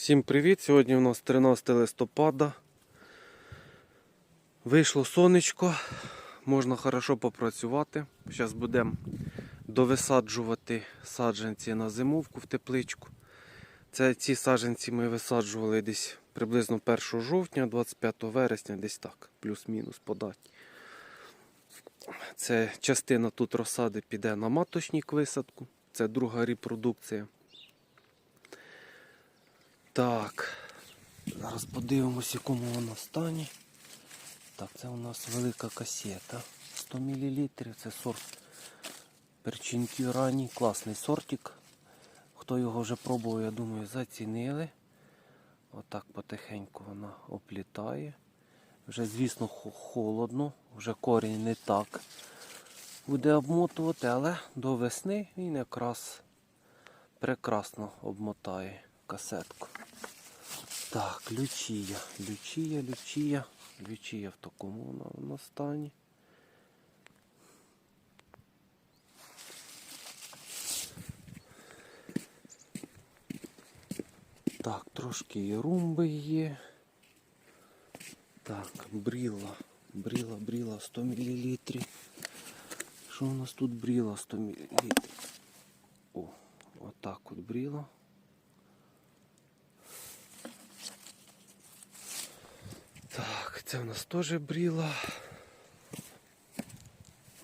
Всім привіт! Сьогодні у нас 13 листопада. Вийшло сонечко, можна хорошо попрацювати. Зараз будемо довисаджувати саджанці на зимовку в тепличку. Це ці саджанці ми висаджували десь приблизно 1 жовтня, 25 вересня, десь так, плюс-мінус подать. Це частина тут розсади піде на маточник висадку. Це друга репродукція. Так. Зараз подивимось, якому воно стані. Так, це у нас велика касета. 100 мл. Це сорт перчинки ранній. Класний сортик. Хто його вже пробував, я думаю, зацінили. Отак потихеньку вона оплітає. Вже, звісно, холодно, вже корінь не так буде обмотувати, але до весни він якраз прекрасно обмотає касетку. Так, лючія, лючія, лючія, лючія в такому вона, вона стані. Так, трошки і румби є. Так, бріла, бріла, бріла 100 мл. Що у нас тут бріла 100 мл? О, отак от бріла. Так, це у нас теж бріла.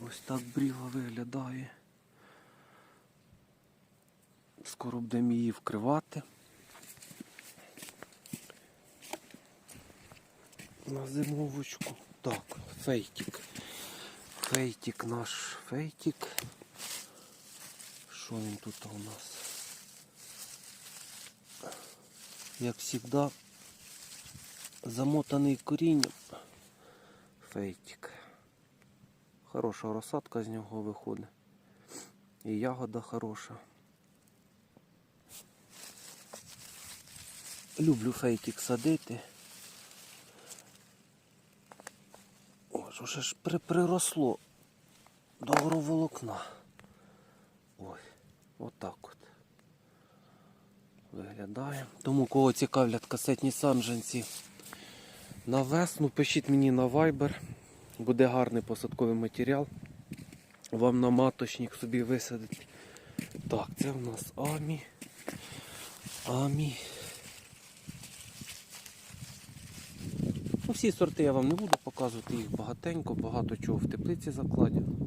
Ось так бріла виглядає. Скоро будемо її вкривати. На зимовочку. Так, фейтик. Фейтик наш фейтик. Що він тут у нас? Як завжди, замотаний корінням. Фейтик. Хороша розсадка з нього виходить. І ягода хороша. Люблю фейтик садити. Ось уже ж при, приросло до агроволокна. Ой, отак от. Виглядає. Тому кого цікавлять касетні саджанці на весну, пишіть мені на Viber. Буде гарний посадковий матеріал. Вам на маточник собі висадить. Так, це в нас Амі. Амі. Ну, всі сорти я вам не буду показувати, їх багатенько, багато чого в теплиці закладено.